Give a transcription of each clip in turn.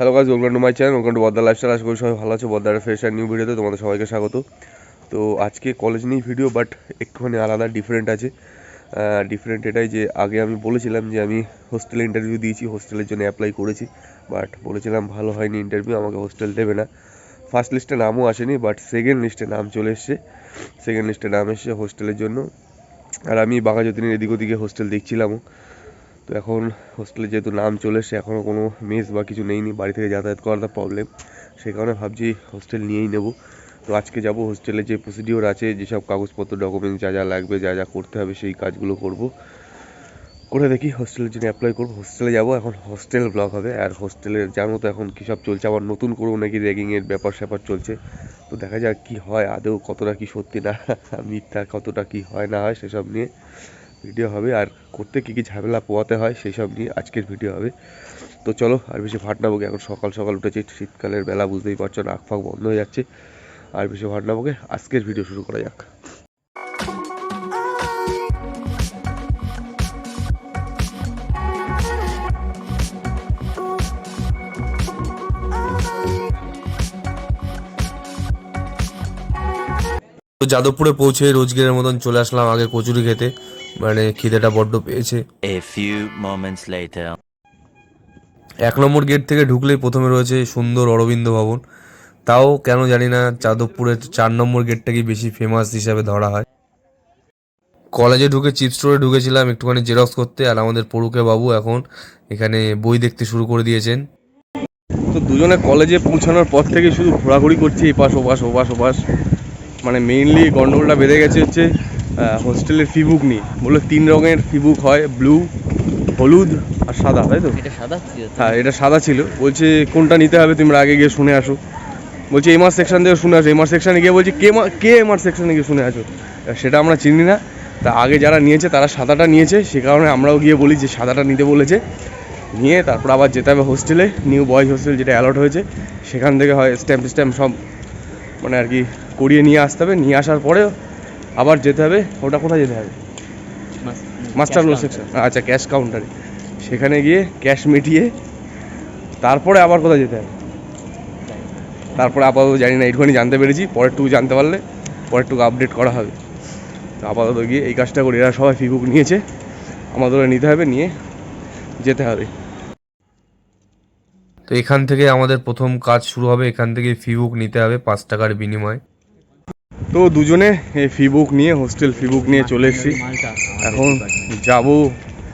Hello guys welcome to my channel welcome to Bodda lifestyle আশা করি সবাই ভালো আছে বদ্দার ফ্রেশ আর নিউ ভিডিওতে তোমাদের সবাইকে স্বাগত। তো আজকে কলেজ নিয়ে ভিডিও বাট একটুখানি আলাদা ডিফারেন্ট আছে। ডিফারেন্ট এটাই যে আগে আমি বলেছিলাম যে আমি হোস্টেলে ইন্টারভিউ দিয়েছি হোস্টেলের জন্য অ্যাপ্লাই করেছি। বাট বলেছিলাম ভালো হয়নি ইন্টারভিউ আমাকে হোস্টেল দেবে না। ফার্স্ট লিস্টে নামও আসেনি বাট সেকেন্ড লিস্টে নাম চলে এসছে। সেকেন্ড লিস্টে নাম এসছে হোস্টেলের জন্য। আর আমি বাঘাযতীনের এদিক ওদিকে হোস্টেল দেখছিলামও। তো এখন হোস্টেলে যেহেতু নাম চলে এসছে এখনও কোনো মেস বা কিছু নেইনি, বাড়ি থেকে যাতায়াত করাটা প্রবলেম সেই কারণে ভাবছি হোস্টেল নিয়েই নেব। তো আজকে যাব হোস্টেলে যে প্রসিডিওর আছে যেসব কাগজপত্র ডকুমেন্টস যা যা লাগবে, যা যা করতে হবে, সেই কাজগুলো করব। করে দেখি হোস্টেলের জন্য অ্যাপ্লাই করব। হোস্টেলে যাব, এখন হোস্টেল ব্লক হবে। আর হোস্টেলের জানো তো এখন কী সব চলছে? আবার নতুন করেও নাকি র্যাগিংয়ের ব্যাপার স্যাপার চলছে। তো দেখা যাক কী হয়, আদৌ কতটা কি সত্যি না মিথ্যা, কতটা কি হয় না হয়, সেসব নিয়ে। ভিডিও হবে আর করতে কী কী ঝামেলা পোয়াতে হয় সেই সব নিয়ে আজকের ভিডিও হবে। তো চলো, আর বেশি ভাট না বকে, এখন সকাল সকাল উঠেছি, শীতকালের বেলা বুঝতেই পারছ, নাক ফাঁক বন্ধ হয়ে যাচ্ছে। আর বেশি ভাট না বকে, আজকের ভিডিও শুরু করা যাক। তো যাদবপুরে পৌঁছে রোজগেরের মতন চলে আসলাম আগে কচুরি খেতে। মানে খিদেটা বড্ড পেয়েছে। A few moments later. এক নম্বর গেট থেকে ঢুকলেই প্রথমে রয়েছে সুন্দর অরবিন্দ ভবন। তাও কেন জানি না যাদবপুরের চার নম্বর গেটটাকে বেশি ফেমাস হিসাবে ধরা হয়। কলেজে ঢুকে চিপ স্টোরে ঢুকেছিলাম একটুখানি জেরক্স করতে আর আমাদের পড়ুকে বাবু এখন এখানে বই দেখতে শুরু করে দিয়েছেন। তো দুজনে কলেজে পৌঁছানোর পর থেকে শুধু ঘোরাঘুরি করছি এপাশ ওপাশ ওপাশ ওপাশ। মানে মেইনলি গন্ডগোলটা বেড়ে গেছে হচ্ছে। হোস্টেলের ফিবুক নিয়ে বলল তিন রঙের ফিবুক হয় ব্লু হলুদ আর সাদা তাই তো? এটা সাদা হ্যাঁ এটা সাদা ছিল। বলছে কোনটা নিতে হবে তোমরা আগে গিয়ে শুনে আসো। বলছে এমআর সেকশন থেকে শুনে আসো। এমআর সেকশনে গিয়ে বলছে কে কে এমআর সেকশনে গিয়ে শুনে আসো? সেটা আমরা চিনি না। তা আগে যারা নিয়েছে তারা সাদাটা নিয়েছে। সে কারণে আমরাও গিয়ে বলি যে সাদাটা নিতে বলেছে। নিয়ে তারপর আবার যেতে হবে হোস্টেলে নিউ বয়েজ হোস্টেল যেটা অ্যালট হয়েছে সেখান থেকে হয় স্ট্যাম্প স্ট্যাম্প সব মানে আর কি করিয়ে নিয়ে আসতে হবে। নিয়ে আসার পরে আবার যেতে হবে? ওটা কোথায় যেতে হবে? মাস্টার লো সেকশন আচ্ছা ক্যাশ কাউন্টারে সেখানে গিয়ে ক্যাশ মিটিয়ে তারপরে আবার কোথায় যেতে হবে? তারপরে আপাতত জানি না এইটুখানি জানতে পেরেছি পরেরটুকু জানতে পারলে পরেরটুকু আপডেট করা হবে। তো আপাতত গিয়ে এই কাজটা করি এরা সবাই ফিবুক নিয়েছে। আমাদেরও নিতে হবে নিয়ে যেতে হবে। তো এখান থেকে আমাদের প্রথম কাজ শুরু হবে এখান থেকে ফিবুক নিতে হবে পাঁচ টাকার বিনিময়ে। তো দুজনে এই ফিবুক নিয়ে হোস্টেল ফিবুক নিয়ে চলে এসেছি। এখন যাব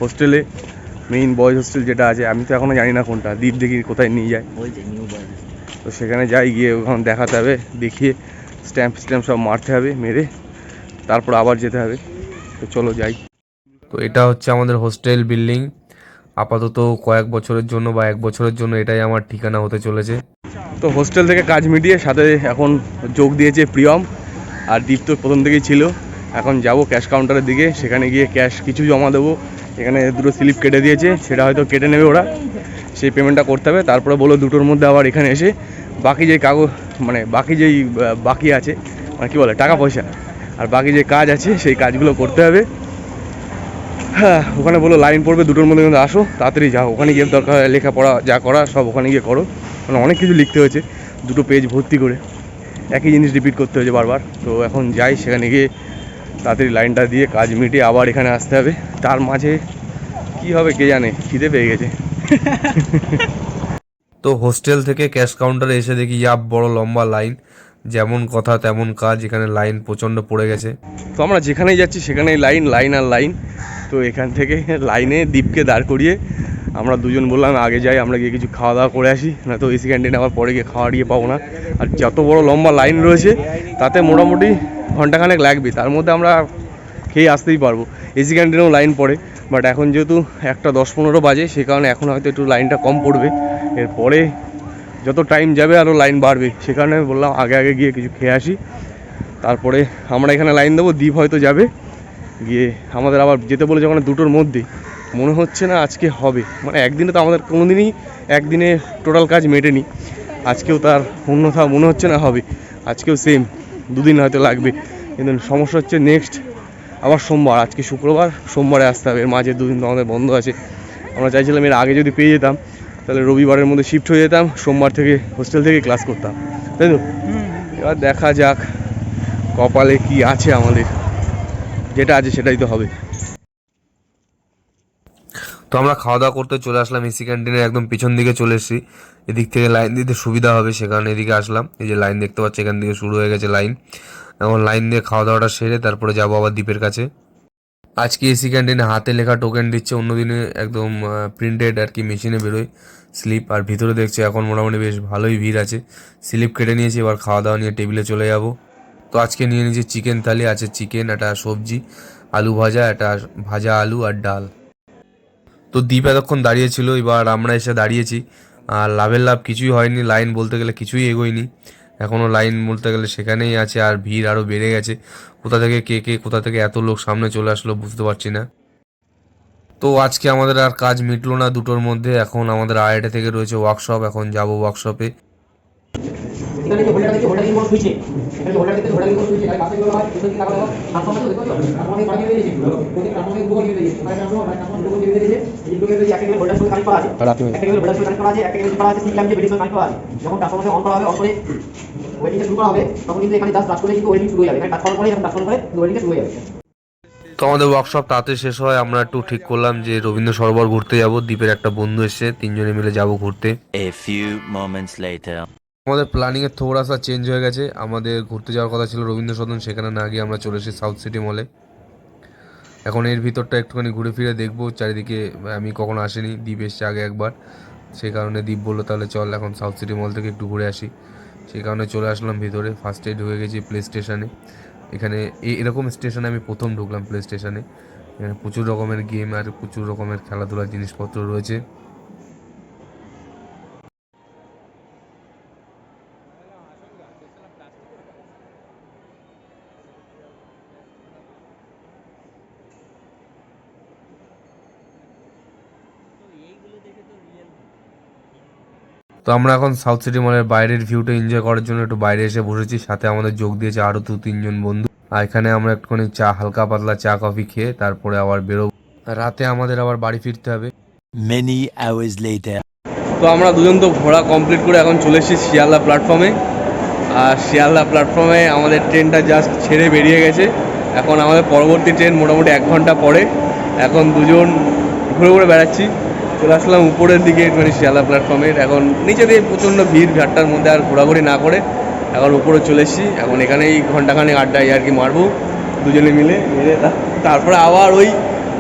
হোস্টেলে মেইন বয়েজ হোস্টেল যেটা আছে আমি তো এখনও জানি না কোনটা দ্বীপ দেখি কোথায় নিয়ে যায়। ওই যে নিউ বয় তো সেখানে যাই গিয়ে ওখানে দেখাতে হবে দেখিয়ে স্ট্যাম্প স্ট্যাম্প সব মারতে হবে মেরে তারপর আবার যেতে হবে। তো চলো যাই। তো এটা হচ্ছে আমাদের হোস্টেল বিল্ডিং আপাতত কয়েক বছরের জন্য বা এক বছরের জন্য এটাই আমার ঠিকানা হতে চলেছে। তো হোস্টেল থেকে কাজ মিটিয়ে সাথে এখন যোগ দিয়েছে প্রিয়ম। আর দীপ তো প্রথম থেকেই ছিল। এখন যাব ক্যাশ কাউন্টারের দিকে, সেখানে গিয়ে ক্যাশ কিছু জমা দেবো। এখানে দুটো স্লিপ কেটে দিয়েছে, সেটা হয়তো কেটে নেবে ওরা। সেই পেমেন্টটা করতে হবে, তারপরে বলো দুটোর মধ্যে আবার এখানে এসে বাকি যে কাগজ মানে বাকি যেই বাকি আছে মানে কী বলে, টাকা পয়সা, আর বাকি যে কাজ আছে, সেই কাজগুলো করতে হবে। হ্যাঁ ওখানে বলো লাইন পড়বে দুটোর মধ্যে কিন্তু আসো, তাড়াতাড়ি যাও। ওখানে গিয়ে দরকার লেখাপড়া, যা করা সব ওখানে গিয়ে করো। মানে অনেক কিছু লিখতে হয়েছে, দুটো পেজ ভর্তি করে। একই জিনিস রিপিট করতে হয়েছে বারবার। তো এখন যাই সেখানে গিয়ে তাড়াতাড়ি লাইনটা দিয়ে কাজ মিটিয়ে আবার এখানে আসতে হবে। তার মাঝে কি হবে কে জানে? খিদে পেয়ে গেছে। তো হোস্টেল থেকে ক্যাশ কাউন্টারে এসে দেখি ইয়াপ বড় লম্বা লাইন। যেমন কথা তেমন কাজ এখানে লাইন প্রচণ্ড পড়ে গেছে। তো আমরা যেখানেই যাচ্ছি সেখানেই লাইন লাইন আর লাইন। তো এখান থেকে লাইনে দ্বীপকে দাঁড় করিয়ে আমরা দুজন বললাম, আগে যাই, আমরা গিয়ে কিছু খাওয়া দাওয়া করে আসি। না তো এসি ক্যান্টিনে আবার পরে গিয়ে খাওয়া দিয়ে পাবো না। আর যত বড় লম্বা লাইন রয়েছে, তাতে মোটামুটি ঘন্টাখানেক লাগবে। তার মধ্যে আমরা খেয়ে আসতেই পারব। এসি ক্যান্টিনেও লাইন পড়ে। বাট এখন যেহেতু একটা দশ পনেরো বাজে, সে কারণে এখন হয়তো একটু লাইনটা কম পড়বে। এরপরে যত টাইম যাবে আরও লাইন বাড়বে। সে কারণে বললাম, আগে আগে গিয়ে কিছু খেয়ে আসি। তারপরে আমরা এখানে লাইন দেবো। দ্বীপ হয়তো যাবে। গিয়ে আমাদের আবার যেতে বলেছে ওখানে দুটোর মধ্যে। মনে হচ্ছে না আজকে হবে। মানে একদিনে তো আমাদের কোনো দিনই একদিনে টোটাল কাজ মেটেনি। আজকেও তার অন্যথা মনে হচ্ছে না হবে। আজকেও সেম দুদিন হয়তো লাগবে। কিন্তু সমস্যা হচ্ছে নেক্সট আবার সোমবার, আজকে শুক্রবার, সোমবারে আসতে হবে। এর মাঝে দুদিন তো আমাদের বন্ধ আছে। আমরা চাইছিলাম এর আগে যদি পেয়ে যেতাম, তাহলে রবিবারের মধ্যে শিফট হয়ে যেতাম, সোমবার থেকে হোস্টেল থেকে ক্লাস করতাম। তাই তো? এবার দেখা যাক, কপালে কি আছে আমাদের। যেটা আছে সেটাই তো হবে। তো আমরা খাওয়া দাওয়া করতে চলে আসলাম এসি ক্যান্টিনের একদম পিছন দিকে চলে এসেছি। এদিক থেকে লাইন দিতে সুবিধা হবে সেখানে এদিকে আসলাম। এই যে লাইন দেখতে পাচ্ছি, এখান থেকে শুরু হয়ে গেছে লাইন এখন লাইন দিয়ে খাওয়া দাওয়াটা সেরে তারপরে যাব আবার দ্বীপের কাছে। আজকে এসি ক্যান্টিনে হাতে লেখা টোকেন দিচ্ছে, অন্যদিনে একদম প্রিন্টেড আর কি মেশিনে বেরোয়। স্লিপ আর ভিতরে দেখছি, এখন মোটামুটি বেশ ভালোই ভিড় আছে। স্লিপ কেটে নিয়েছি, এবার খাওয়া দাওয়া নিয়ে টেবিলে চলে যাব। তো আজকে নিয়ে নিয়েছি চিকেন থালি, আছে চিকেন একটা সবজি, আলু ভাজা, একটা ভাজা আলু আর ডাল। তো দ্বীপ এতক্ষণ দাঁড়িয়েছিল এবার আমরা এসে দাঁড়িয়েছি। আর লাভের লাভ কিছুই হয়নি, লাইন বলতে গেলে কিছুই এগোয়নি। এখনও লাইন বলতে গেলে সেখানেই আছে, আর ভিড় আরও বেড়ে গেছে। কোথা থেকে কে কে, কোথা থেকে এত লোক সামনে চলে আসলো বুঝতে পারছি না। তো আজকে আমাদের আর কাজ মিটলো না দুটোর মধ্যে। এখন আমাদের আড়াইটে থেকে রয়েছে ওয়ার্কশপ এখন যাব ওয়ার্কশপে এখানে যে হোল্ডার সুইচে এখানে যে হোল্ডার সুইচে তাই পাশে গুলো হয় কিন্তু কি কারণে ট্রান্সফর্মার তো দেখো ট্রান্সফর্মার প্রতি ট্রান্সফর্মার দিয়েছে তাই ট্রান্সফর্মার ট্রান্সফর্মার দুটো দিয়ে দিয়েছে এই একটা হোল্ডার সঙ্গে কানেক্ট করা আছে। একটা হোল্ডার সঙ্গে কানেক্ট করা আছে একটা কেবল করা আছে সি ক্ল্যাম্প যে বেরিয়ে কানেক্ট করা আছে। যখন ট্রান্সফর্মার অন করা হবে অন করে ওয়েডিং শুরু করা হবে তখন কিন্তু এখানে জাস্ট টাচ করে কিন্তু ওয়েডিং শুরু হয়ে যাবে। এখানে টাচ করার পরে যখন পরে ওয়েডিং শুরু হয়ে যাবে। তো আমাদের ওয়ার্কশপ তাতে শেষ হয়। আমরা একটু ঠিক করলাম যে রবীন্দ্র সরোবর ঘুরতে যাব। দ্বীপের একটা বন্ধু এসে তিনজনে মিলে যাব ঘুরতে। Moments later. আমাদের প্ল্যানিংয়ের থোড়াসা চেঞ্জ হয়ে গেছে। আমাদের ঘুরতে যাওয়ার কথা ছিল রবীন্দ্রসদন, সেখানে না গিয়ে আমরা চলে এসেছি সাউথ সিটি মলে এখন এর ভিতরটা একটুখানি ঘুরে ফিরে দেখব, চারিদিকে আমি কখনো আসিনি দ্বীপ এসছে আগে একবার। সেই কারণে দ্বীপ বলল, তাহলে চল এখন সাউথ সিটি মল থেকে একটু ঘুরে আসি। সেই কারণে চলে আসলাম ভিতরে ফার্স্ট হয়ে গেছি প্লে স্টেশনে এখানে এরকম স্টেশনে আমি প্রথম ঢুকলাম প্লে স্টেশনে এখানে প্রচুর রকমের গেম আর প্রচুর রকমের খেলাধুলার জিনিসপত্র রয়েছে। তো আমরা এখন সাউথ সিটি মলের বাইরের ভিউটা এনজয় করার জন্য একটু বাইরে এসে বসেছি সাথে আমাদের যোগ দিয়েছে আরও দু তিনজন বন্ধু। আর এখানে আমরা একটুখানি চা হালকা পাতলা চা কফি খেয়ে তারপরে আবার বেরোবো। রাতে আমাদের আবার বাড়ি ফিরতে হবে। Many hours later. তো আমরা দুজন তো ঘোরা কমপ্লিট করে এখন চলে এসেছি শিয়ালদা প্ল্যাটফর্মে আর শিয়ালদা প্ল্যাটফর্মে আমাদের ট্রেনটা জাস্ট ছেড়ে বেরিয়ে গেছে। এখন আমাদের পরবর্তী ট্রেন মোটামুটি এক ঘণ্টা পরে। এখন দুজন ঘুরে ঘুরে বেড়াচ্ছি। চলে আসলাম উপরের দিকে মানে শিয়ালদা প্ল্যাটফর্মের এখন নিচে দিয়ে প্রচণ্ড ভিড় ভাট্টার মধ্যে আর ঘোরাঘুরি না করে এখন উপরে চলে এসেছি। এখন এখানেই ঘন্টাখানেক আড্ডায় আর কি মারবো দুজনে মিলে মেরে তা- তারপরে আবার ওই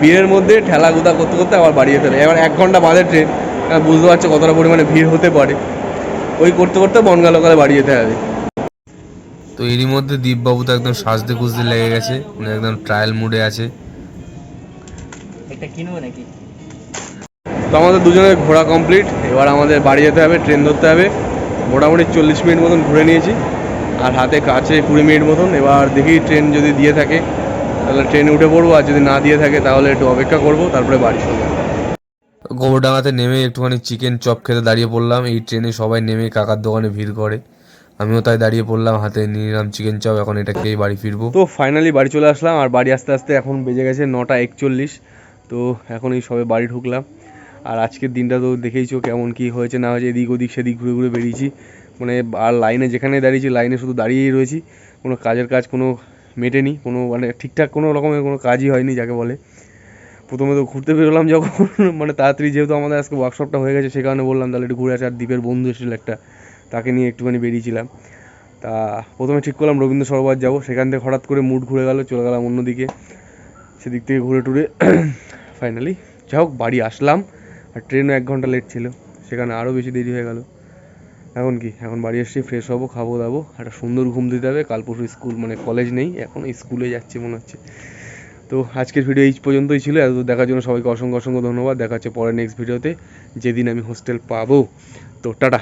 ভিড়ের মধ্যে ঠেলা গুদা করতে করতে আবার বাড়িয়ে যেতে হবে। এবার এক ঘণ্টা বাদে ট্রেন বুঝতে পারছ কতটা পরিমাণে ভিড় হতে পারে। ওই করতে করতে বনগা লোকালে বাড়ি যেতে হবে। তো এরই মধ্যে দীপবাবু তো একদম সাজতে খুঁজতে লেগে গেছে। উনি একদম ট্রায়াল মুডে আছে। একটা কিনবো নাকি? তো আমাদের দুজনের ঘোরা কমপ্লিট। এবার আমাদের বাড়ি যেতে হবে ট্রেন ধরতে হবে। মোটামুটি চল্লিশ মিনিট মতন ঘুরে নিয়েছি। আর হাতে কাছে কুড়ি মিনিট মতন। এবার দেখি ট্রেন যদি দিয়ে থাকে তাহলে ট্রেনে উঠে পড়ব। আর যদি না দিয়ে থাকে তাহলে একটু অপেক্ষা করব তারপরে বাড়ি চলে যাব। গোবরডাঙ্গাতে নেমে একটুখানি চিকেন চপ খেতে দাঁড়িয়ে পড়লাম। এই ট্রেনে সবাই নেমে কাকার দোকানে ভিড় করে। আমিও তাই দাঁড়িয়ে পড়লাম হাতে নিয়ে নিলাম চিকেন চপ। এখন এটা খেয়ে বাড়ি ফিরবো। তো ফাইনালি বাড়ি চলে আসলাম। আর বাড়ি আস্তে আস্তে এখন বেজে গেছে নটা একচল্লিশ। তো এখন এই সবে বাড়ি ঢুকলাম। আর আজকের দিনটা তো দেখেইছো কেমন কি হয়েছে, না হয়েছে, এদিক ওদিক সেদিক ঘুরে ঘুরে বেরিয়েছি। মানে আর লাইনে যেখানে দাঁড়িয়েছি, লাইনে শুধু দাঁড়িয়েই রয়েছি। কোনো কাজের কাজ কোনো মেটেনি, কোনো মানে ঠিকঠাক কোনো রকমের কোনো কাজই হয়নি যাকে বলে। প্রথমে তো ঘুরতে বেরোলাম যখন মানে তাড়াতাড়ি যেহেতু আমাদের আজকে ওয়ার্কশপটা হয়ে গেছে, সে কারণে বললাম তাহলে একটু ঘুরে আসি। আর দ্বীপের বন্ধু এসেছিল একটা, তাকে নিয়ে একটুখানি বেরিয়েছিলাম। তা প্রথমে ঠিক করলাম রবীন্দ্র সরোবর যাব, সেখান থেকে হঠাৎ করে মুড ঘুরে গেল, চলে গেলাম অন্যদিকে। সেদিক থেকে ঘুরে টুরে ফাইনালি যাই হোক, বাড়ি আসলাম। আর ট্রেনও এক ঘণ্টা লেট ছিল, সেখানে আরও বেশি দেরি হয়ে গেল। এখন কি? এখন বাড়ি এসে ফ্রেশ হব, খাব দাবো। একটা সুন্দর ঘুম দিতে হবে। কাল পরশু স্কুল মানে কলেজ নেই, এখন স্কুলে যাচ্ছি মনে হচ্ছে। তো আজকের ভিডিও এই পর্যন্তই ছিল। এত দেখার জন্য সবাইকে অসংখ্য অসংখ্য ধন্যবাদ। দেখা হচ্ছে পরে নেক্সট ভিডিওতে যেদিন আমি হোস্টেল পাবো। তো টাটা।